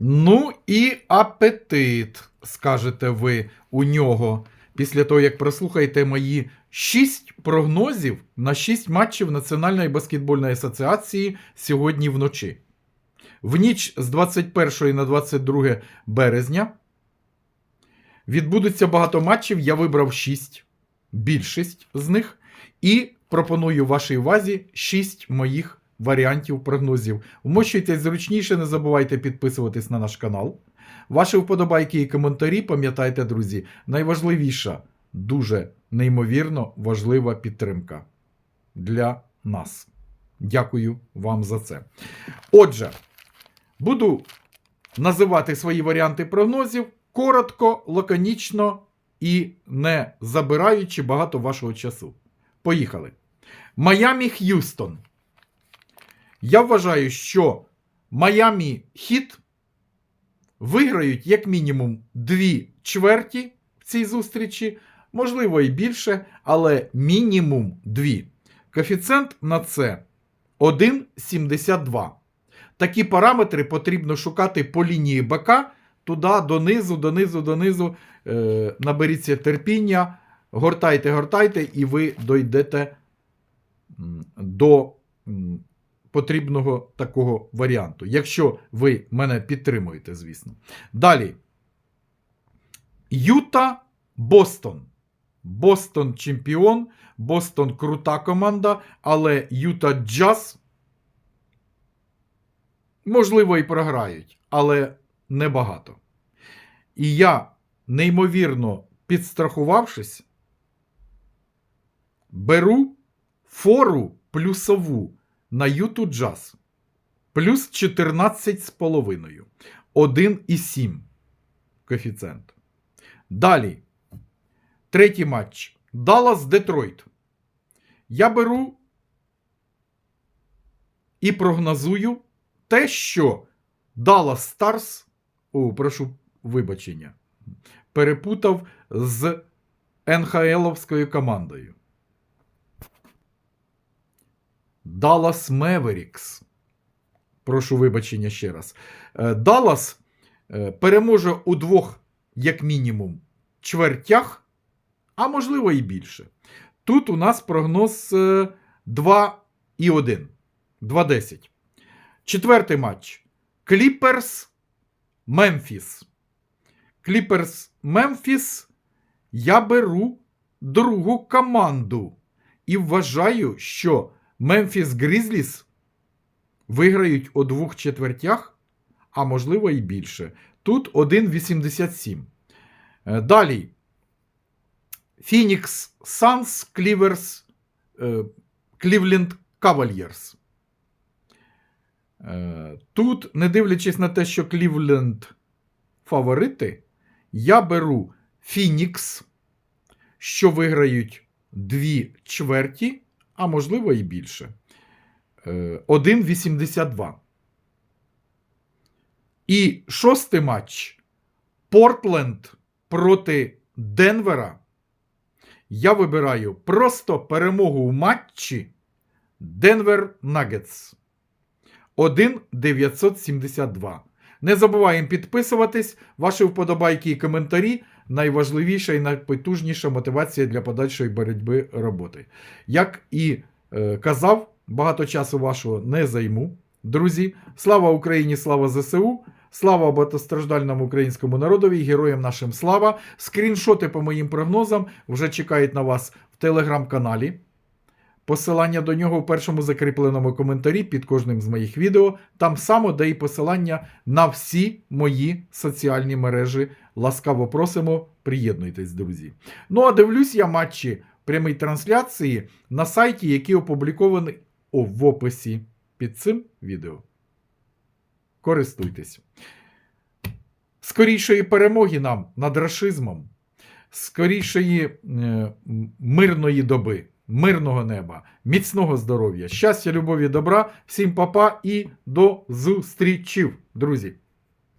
Ну і апетит, скажете ви у нього, після того, як прослухаєте мої 6 прогнозів на 6 матчів Національної баскетбольної асоціації сьогодні вночі. В ніч з 21 на 22 березня відбудеться багато матчів. Я вибрав 6, більшість з них, і пропоную вашій увазі 6 моїх варіантів прогнозів. Вмощуйтесь зручніше, не забувайте підписуватись на наш канал. Ваші вподобайки і коментарі, пам'ятайте, друзі, найважливіша, дуже неймовірно важлива підтримка для нас. Дякую вам за це. Отже, буду називати свої варіанти прогнозів коротко, лаконічно і не забираючи багато вашого часу. Поїхали. Майамі Х'юстон. Я вважаю, що Майамі Хіт виграють як мінімум дві чверті в цій зустрічі, можливо і більше, але мінімум дві. Коефіцієнт на це 1,72. Такі параметри потрібно шукати по лінії БК, туди, донизу, донизу, донизу. Е, наберіться терпіння, гортайте, гортайте, і ви дойдете до потрібного такого варіанту. Якщо ви мене підтримуєте, звісно. Далі. Юта Бостон. Бостон чемпіон, Бостон крута команда, але Юта Джаз, можливо, і програють, але небагато. І я, неймовірно підстрахувавшись, беру фору плюсову на Юту Джаз. Плюс 14,5. 1,7 коефіцієнт. Далі. Третій матч. Даллас Детройт. Я беру і прогнозую те, що Даллас Старс, о, прошу вибачення, перепутав з НХЛовською командою. Dallas Mavericks. Прошу вибачення ще раз. Е, Даллас е, переможе у двох, як мінімум, чвертях, а можливо і більше. Тут у нас прогноз е, 2 і 1. 2-10. Четвертий матч. Кліперс Мемфіс. Кліперс Мемфіс. Я беру другу команду. І вважаю, що Мемфіс Грізліс виграють у двох четвертях, а можливо і більше. Тут 1,87. Е, Далі. Фінікс Санс Кліверс Клівленд Кавальєрс. Е, Тут, не дивлячись на те, що Клівленд фаворити, я беру Фінікс, що виграють дві чверті, а можливо і більше. Е, 1,82. І шостий матч Портленд проти Денвера. Я вибираю просто перемогу у матчі Денвер Нагетс. 1,972. Не забуваємо підписуватись. Ваші вподобайки і коментарі найважливіша і найпотужніша мотивація для подальшої боротьби роботи. Як і е, казав, багато часу вашого не займу. Друзі, слава Україні, слава ЗСУ! Слава багатостраждальному українському народові, героям нашим слава. Скріншоти по моїм прогнозам вже чекають на вас в телеграм-каналі. Посилання до нього в першому закріпленому коментарі під кожним з моїх відео. Там само де і посилання на всі мої соціальні мережі. Ласкаво просимо, приєднуйтесь, друзі. Ну а дивлюсь я матчі прямої трансляції на сайті, який опублікований в описі під цим відео. Користуйтесь. Скорішої перемоги нам над рашизмом, скорішої е, мирної доби, мирного неба, міцного здоров'я, щастя, любові, добра, всім папа і до зустрічів, друзі!